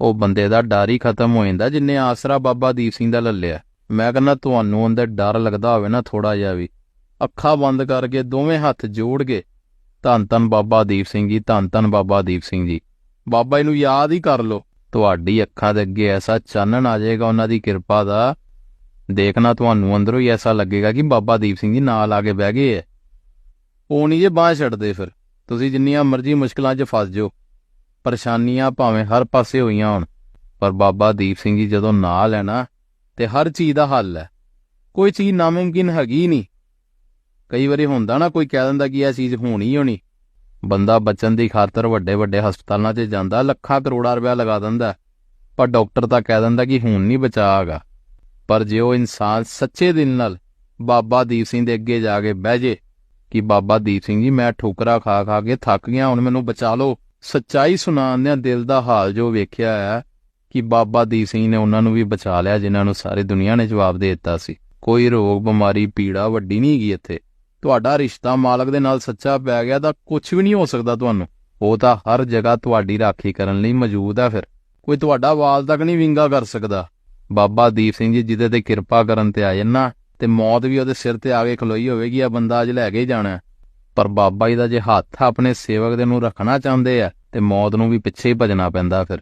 ਉਹ ਬੰਦੇ ਦਾ ਡਰ ਹੀ ਖਤਮ ਹੋ ਜਾਂਦਾ ਜਿੰਨੇ ਆਸਰਾ ਬਾਬਾ ਦੀਪ ਸਿੰਘ ਦਾ ਲੱਲਿਆ ਮੈਂ ਕਹਿੰਦਾ, ਤੁਹਾਨੂੰ ਅੰਦਰ ਡਰ ਲੱਗਦਾ ਹੋਵੇ ਨਾ ਥੋੜਾ ਜਿਹਾ ਵੀ। ਅੱਖਾਂ ਬੰਦ ਕਰਕੇ ਦੋਵੇਂ ਹੱਥ ਜੋੜ ਕੇ, ਧੰਨ ਧੰਨ ਬਾਬਾ ਦੀਪ ਸਿੰਘ ਜੀ, ਧੰਨ ਧੰਨ ਬਾਬਾ ਦੀਪ ਸਿੰਘ ਜੀ। ਬਾਬਾ ਜੀ ਯਾਦ ਹੀ ਕਰ ਲਓ, ਤੁਹਾਡੀ ਅੱਖਾਂ ਦੇ ਅੱਗੇ ਐਸਾ ਚਾਨਣ ਆ ਜਾਏਗਾ, ਉਹਨਾਂ ਦੀ ਕਿਰਪਾ ਦਾ। ਦੇਖਣਾ ਤੁਹਾਨੂੰ ਅੰਦਰੋਂ ਹੀ ਐਸਾ ਲੱਗੇਗਾ ਕਿ ਬਾਬਾ ਦੀਪ ਸਿੰਘ ਜੀ ਨਾਲ ਆ ਕੇ ਬਹਿ ਗਏ ਐ। ਉਹ ਨਹੀਂ ਜੇ ਬਾਂਹ ਛੱਡਦੇ ਫਿਰ। ਤੁਸੀਂ ਜਿੰਨੀਆਂ ਮਰਜ਼ੀ ਮੁਸ਼ਕਲਾਂ 'ਚ ਫਸ ਜਾਓ। ਪਰੇਸ਼ਾਨੀਆਂ ਭਾਵੇਂ ਹਰ ਪਾਸੇ ਹੋਈਆਂ ਹੋਣ, ਪਰ ਬਾਬਾ ਦੀਪ ਸਿੰਘ ਜੀ ਜਦੋਂ ਨਾਲ ਹੈ ਨਾ, ਤੇ ਹਰ ਚੀਜ਼ ਦਾ ਹੱਲ ਹੈ। ਕੋਈ ਚੀਜ਼ ਨਾਮੁਮਕਿਨ ਹੈਗੀ ਨਹੀਂ। ਕਈ ਵਾਰੀ ਹੁੰਦਾ ਨਾ, ਕੋਈ ਕਹਿ ਦਿੰਦਾ ਕਿ ਇਹ ਚੀਜ਼ ਹੋਣੀ ਹੋਣੀ। ਬੰਦਾ ਬਚਣ ਦੀ ਖਾਤਰ ਵੱਡੇ ਵੱਡੇ ਹਸਪਤਾਲਾਂ 'ਚ ਜਾਂਦਾ, ਲੱਖਾਂ ਕਰੋੜਾਂ ਰੁਪਇਆ ਲਗਾ ਦਿੰਦਾ। ਪਰ ਡਾਕਟਰ ਤਾਂ ਕਹਿ ਦਿੰਦਾ ਕਿ ਹੁਣ ਨਹੀਂ ਬਚਾਗਾ ਪਰ ਜੇ ਉਹ ਇਨਸਾਨ ਸੱਚੇ ਦਿਲ ਨਾਲ ਬਾਬਾ ਦੀਪ ਸਿੰਘ ਦੇ ਅੱਗੇ ਜਾ ਕੇ ਬਹਿ ਜੇ, ਕਿ ਬਾਬਾ ਦੀਪ ਸਿੰਘ ਜੀ ਮੈਂ ਠੋਕਰਾ ਖਾ ਖਾ ਕੇ ਥੱਕ ਗਿਆ, ਹੁਣ ਮੈਨੂੰ ਬਚਾ ਲਓ। ਸੱਚਾਈ ਸੁਣਾਉਂਦਿਆਂ ਦਿਲ ਦਾ ਹਾਲ ਜੋ ਵੇਖਿਆ ਹੈ ਕਿ ਬਾਬਾ ਦੀਪ ਸਿੰਘ ਨੇ ਉਹਨਾਂ ਨੂੰ ਵੀ ਬਚਾ ਲਿਆ, ਜਿਨ੍ਹਾਂ ਨੂੰ ਸਾਰੀ ਦੁਨੀਆ ਨੇ ਜਵਾਬ ਦੇ ਦਿੱਤਾ ਸੀ। ਕੋਈ ਰੋਗ, ਬਿਮਾਰੀ, ਪੀੜਾ ਵੱਡੀ ਨਹੀਂ ਹੈਗੀ ਇੱਥੇ। ਤੁਹਾਡਾ ਰਿਸ਼ਤਾ ਮਾਲਕ ਦੇ ਨਾਲ ਸੱਚਾ ਪੈ ਗਿਆ ਤਾਂ ਕੁਝ ਵੀ ਨਹੀਂ ਹੋ ਸਕਦਾ ਤੁਹਾਨੂੰ। ਉਹ ਤਾਂ ਹਰ ਜਗ੍ਹਾ ਤੁਹਾਡੀ ਰਾਖੀ ਕਰਨ ਲਈ ਮੌਜੂਦ ਹੈ ਫਿਰ। ਕੋਈ ਤੁਹਾਡਾ ਵਾਲ ਤੱਕ ਨਹੀਂ ਵਿੰਗਾ ਕਰ ਸਕਦਾ। ਬਾਬਾ ਦੀਪ ਸਿੰਘ ਜੀ, ਜਿਹਦੇ ਤੇ ਕਿਰਪਾ ਕਰਨ ਤੇ ਆਏ ਨਾ, ਤੇ ਮੌਤ ਵੀ ਉਹਦੇ ਸਿਰ ਤੇ ਆ ਕੇ ਖਲੋਈ ਹੋਵੇਗੀ ਆ ਬੰਦਾ ਅੱਜ ਲੈ ਕੇ ਜਾਣਾ ਪਰ ਬਾਬਾ ਜੀ ਦਾ ਜੇ ਹੱਥ ਆਪਣੇ ਸੇਵਕ ਦੇ ਨੂੰ ਰੱਖਣਾ ਚਾਹੁੰਦੇ ਆ, ਤੇ ਮੌਤ ਨੂੰ ਵੀ ਪਿੱਛੇ ਹੀ ਭਜਣਾ ਪੈਂਦਾ ਫਿਰ।